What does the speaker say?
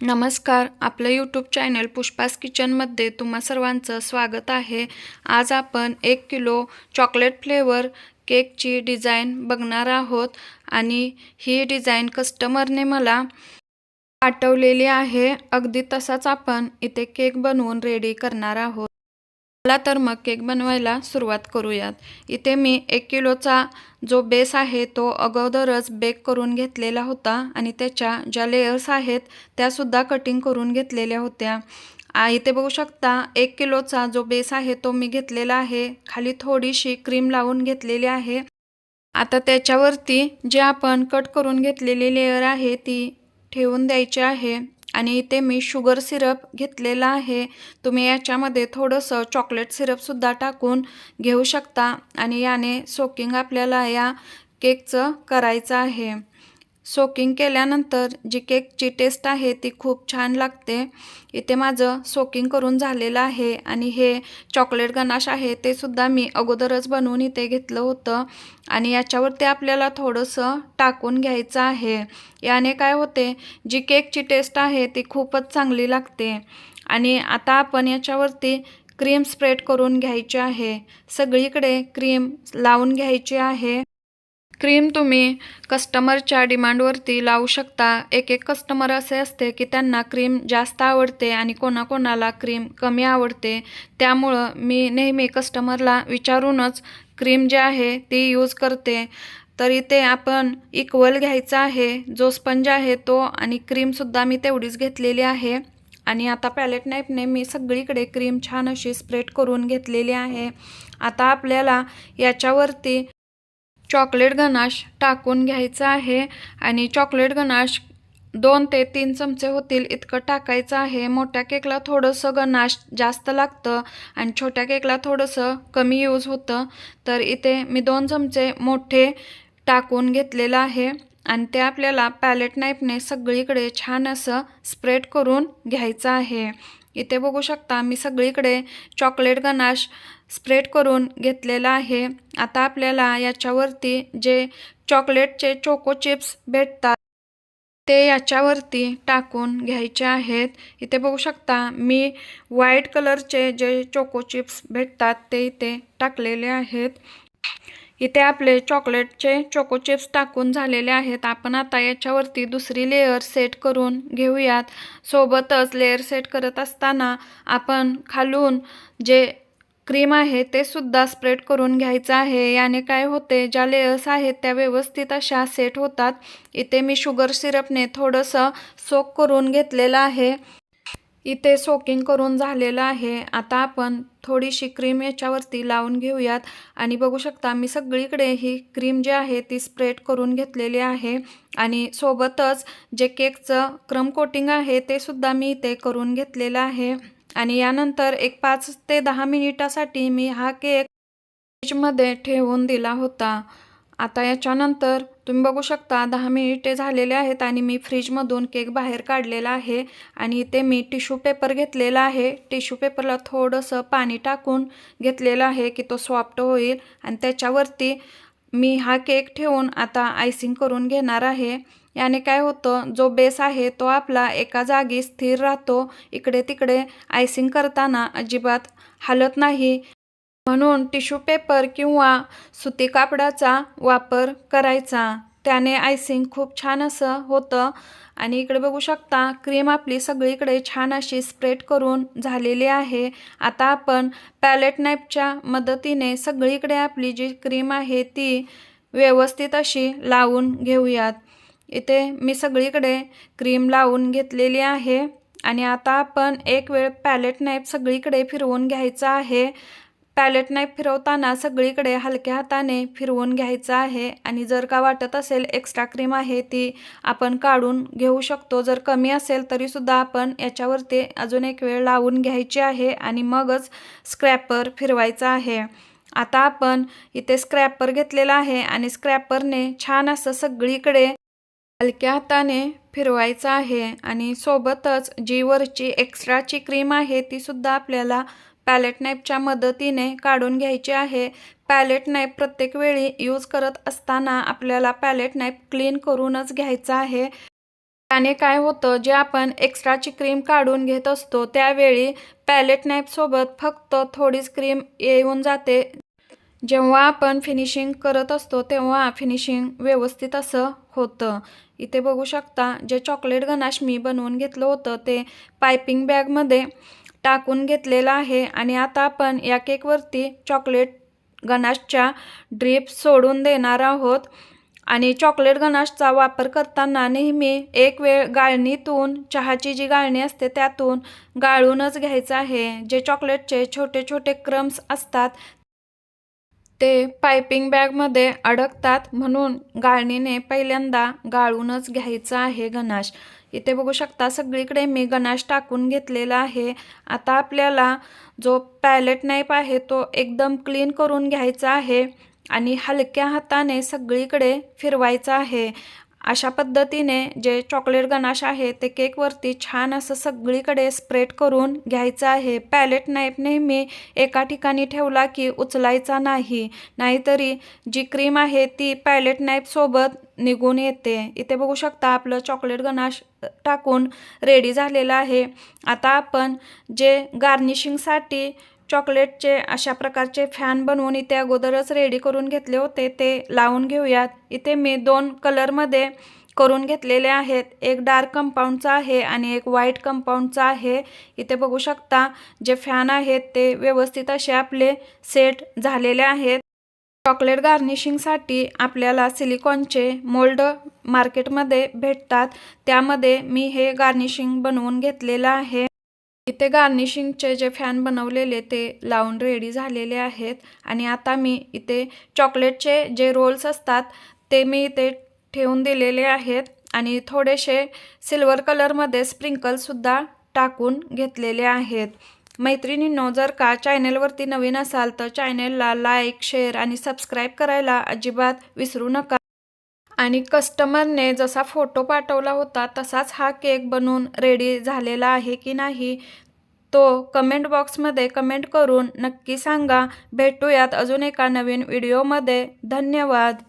नमस्कार आपलं YouTube channel Pushpa's किचनमध्ये तुम्हा सर्वांचं स्वागत आहे. आज आपण एक किलो चॉकलेट फ्लेवर केकची डिझाईन बघणार आहोत आणि ही डिझाईन कस्टमरने मला पाठवलेली आहे. अगदी तसाच आपण इथे केक बनवून रेडी करणार आहोत. चला तर मग केक बनवायला सुरुवात करूयात. इथे मी एक किलोचा जो बेस आहे तो अगोदरच बेक करून घेतलेला होता आणि त्याच्या ज्या लेयर्स आहेत त्यासुद्धा कटिंग करून घेतलेल्या होत्या. इथे बघू शकता एक किलोचा जो बेस आहे तो मी घेतलेला आहे. खाली थोडीशी क्रीम लावून घेतलेली आहे. आता त्याच्यावरती जे आपण कट करून घेतलेली लेयर आहे ती ठेवून द्यायची आहे. आणि इथे मी शुगर सिरप घेतलेला आहे. तुम्ही याच्यामध्ये थोडंसं चॉकलेट सिरपसुद्धा टाकून घेऊ शकता आणि याने सोकिंग आपल्याला या केकचं करायचं आहे. सोकिंग केल्यानंतर जी केकची टेस्ट आहे ती खूप छान लागते. इथे माझं सोकिंग करून झालेलं आहे आणि हे चॉकलेट गनाश आहे ते सुद्धा मी अगोदरच बनवून इथे घेतलं होतं. आणि याच्यावरती आपल्याला थोडंसं टाकून घ्यायचं आहे. याने काय होते जी केकची टेस्ट आहे ती खूपच चांगली लागते. आणि आता आपण याच्यावरती क्रीम स्प्रेड करून घ्यायची आहे. सगळीकडे क्रीम लावून घ्यायची आहे. क्रीम तुम्ही कस्टमरच्या डिमांडवरती लावू शकता. एक एक कस्टमर असे असते की त्यांना क्रीम जास्त आवडते आणि कोणाकोणाला क्रीम कमी आवडते. त्यामुळं मी नेहमी कस्टमरला विचारूनच क्रीम जे आहे ती यूज करते. तर इथे आपण इक्वल घ्यायचा आहे. जो स्पंज आहे तो आणि क्रीमसुद्धा मी तेवढीच घेतलेली आहे. आणि आता पॅलेट नाईफने मी सगळीकडे क्रीम छान अशी स्प्रेड करून घेतलेली आहे. आता आपल्याला याच्यावरती चॉकलेट गनाश टाकून घ्यायचं आहे आणि चॉकलेट गनाश दोन ते तीन चमचे होतील इतकं टाकायचं आहे. मोठ्या केकला थोडंसं गनाश जास्त लागतं आणि छोट्या केकला थोडंसं कमी यूज होतं. तर इथे मी दोन चमचे मोठे टाकून घेतलेलं आहे आणि ते आपल्याला पॅलेट नाईफने सगळीकडे छान असं स्प्रेड करून घ्यायचं आहे. इथे बघू शकता मी सगळीकडे चॉकलेट गनाश स्प्रेड करून घेतलेला आहे. आता आपल्याला याच्यावरती जे चॉकलेटचे चोको चिप्स भेटतात ते याच्यावरती टाकून घ्यायचे आहेत. इथे बघू शकता मी व्हाईट कलरचे जे चोको चिप्स भेटतात ते इथे टाकलेले आहेत. इथे आपले चॉकलेटचे चोको चिप्स टाकून झालेले आहेत. आपण आता याच्यावरती दुसरी लेअर सेट करून घेऊयात. सोबतच लेअर सेट करत असताना आपण खालून जे क्रीम आहे ते सुद्धा स्प्रेड करून घ्यायचं आहे. याने काय होते? ज्या लेयर्स आहेत त्या व्यवस्थित अशा सेट होतात. इथे मी शुगर सिरपने थोडंसं सोक करून घेतलेलं आहे. इथे सोकिंग करून झालेलं आहे. आता आपण थोडीशी क्रीम याच्यावरती लावून घेऊयात. आणि बघू शकता मी सगळीकडे ही क्रीम जी आहे ती स्प्रेड करून घेतलेली आहे. आणि सोबतच जे केकचं क्रम कोटिंग आहे ते सुद्धा मी इथे करून घेतलेलं आहे. आणि यानंतर एक पाच ते दहा मिनिटासाठी मी हा केक फ्रीजमध्ये ठेवून दिला होता. आता याच्यानंतर तुम्ही बघू शकता दहा मिनिटे झालेले आहेत आणि मी फ्रीजमधून केक बाहेर काढलेला आहे आणि इथे मी टिश्यू पेपर घेतलेला आहे. टिश्यू पेपरला थोडंसं पाणी टाकून घेतलेलं आहे की तो सॉफ्ट होईल आणि त्याच्यावरती मी हा केक ठेवून आता आयसिंग करून घेणार आहे. याने काय होतं जो बेस आहे तो आपला एका जागी स्थिर राहतो. इकडे तिकडे आयसिंग करताना अजिबात हलत नाही. म्हणून टिश्यू पेपर किंवा सुती कापडाचा वापर करायचा. त्याने आयसिंग खूप छान असं होतं. आणि इकडे बघू शकता क्रीम आपली सगळीकडे छान अशी स्प्रेड करून झालेली आहे. आता आपण पॅलेट नाईपच्या मदतीने सगळीकडे आपली जी क्रीम आहे ती व्यवस्थित अशी लावून घेऊयात. इथे मी सगळीकडे क्रीम लावून घेतलेली आहे. आणि आता आपण एक वेळ पॅलेट नाईप सगळीकडे फिरवून घ्यायचा आहे. पॅलेट नाईफ फिरवताना सगळीकडे हलक्या हाताने फिरवून घ्यायचं आहे आणि जर का वाटत असेल एक्स्ट्रा क्रीम आहे ती आपण काढून घेऊ शकतो. जर कमी असेल तरीसुद्धा आपण याच्यावरती अजून एक वेळ लावून घ्यायची आहे आणि मगच स्क्रॅपर फिरवायचा आहे. आता आपण इथे स्क्रॅपर घेतलेला आहे आणि स्क्रॅपरने छान असं सगळीकडे हलक्या हाताने फिरवायचं आहे आणि सोबतच जी वरची एक्स्ट्राची क्रीम आहे ती सुद्धा आपल्याला पॅलेट नाईपच्या मदतीने काढून घ्यायची आहे. पॅलेट नाईप प्रत्येक वेळी यूज करत असताना आपल्याला पॅलेट नाईप क्लीन करूनच घ्यायचा आहे. त्याने काय होतं जे आपण एक्स्ट्राची क्रीम काढून घेत असतो त्यावेळी पॅलेट नाईपसोबत फक्त थोडीच क्रीम येऊन जाते. जेव्हा आपण फिनिशिंग करत असतो तेव्हा फिनिशिंग व्यवस्थित असं होतं. इथे बघू शकता जे चॉकलेट गनाश मी बनवून घेतलं होतं ते पायपिंग बॅगमध्ये टाकून घेतलेलं आहे. आणि आता आपण या केकवरती चॉकलेट गनाशच्या ड्रीप सोडून देणार आहोत. आणि चॉकलेट गनाशचा वापर करताना नेहमी एक वेळ गाळणीतून चहाची जी गाळणी असते त्यातून गाळूनच घ्यायचं आहे. जे चॉकलेटचे छोटे छोटे क्रम्स असतात ते पायपिंग बॅगमध्ये अडकतात म्हणून गाळणीने पहिल्यांदा गाळूनच घ्यायचं आहे गनाश इथे बघू शकता सगळीकडे मी गणाश टाकून घेतलेला आहे. आता आपल्याला जो पॅलेट नाईप आहे तो एकदम क्लीन करून घ्यायचा आहे आणि हलक्या हाताने सगळीकडे फिरवायचा आहे. अशा पद्धतीने जे चॉकलेट गनाश आहे ते केकवरती छान असं सगळीकडे स्प्रेड करून घ्यायचं आहे. पॅलेट नाईफ नेहमी एका ठिकाणी ठेवला की उचलायचा नाही. नाहीतरी जी क्रीम आहे ती पॅलेट नाईफसोबत निघून येते. इथे बघू शकता आपलं चॉकलेट गनाश टाकून रेडी झालेलं आहे. आता आपण जे गार्निशिंगसाठी चॉकलेटचे अशा प्रकारचे फॅन बनवून इथे अगोदरच रेडी करून घेतले होते ते लावून घेऊयात. इथे मी दोन कलरमध्ये करून घेतलेले आहेत. एक डार्क कंपाऊंडचा आहे आणि एक व्हाईट कंपाऊंडचा आहे. इथे बघू शकता जे फॅन आहेत ते व्यवस्थित असे आपले सेट झालेले आहेत. चॉकलेट गार्निशिंगसाठी आपल्याला सिलिकॉनचे मोल्ड मार्केटमध्ये भेटतात. त्यामध्ये मी हे गार्निशिंग बनवून घेतलेलं आहे. इथे गार्निशिंगचे जे फॅन बनवलेले ते लावून रेडी झालेले आहेत. आणि आता मी इथे चॉकलेटचे जे रोल्स असतात ते मी इथे ठेवून दिलेले आहेत. आणि थोडेसे सिल्वर कलरमध्ये स्प्रिंकलसुद्धा टाकून घेतलेले आहेत. मैत्रिणींनो जर का चॅनेलवरती नवीन असाल तर चॅनेलला लाईक शेअर आणि सबस्क्राईब करायला अजिबात विसरू नका. आणि कस्टमरने जसा फोटो पाठवला होता तसाच हा केक बनवून रेडी झालेला आहे की नाही तो कमेंट बॉक्समध्ये कमेंट करून नक्की सांगा. भेटूयात अजून एका नवीन व्हिडिओमध्ये. धन्यवाद.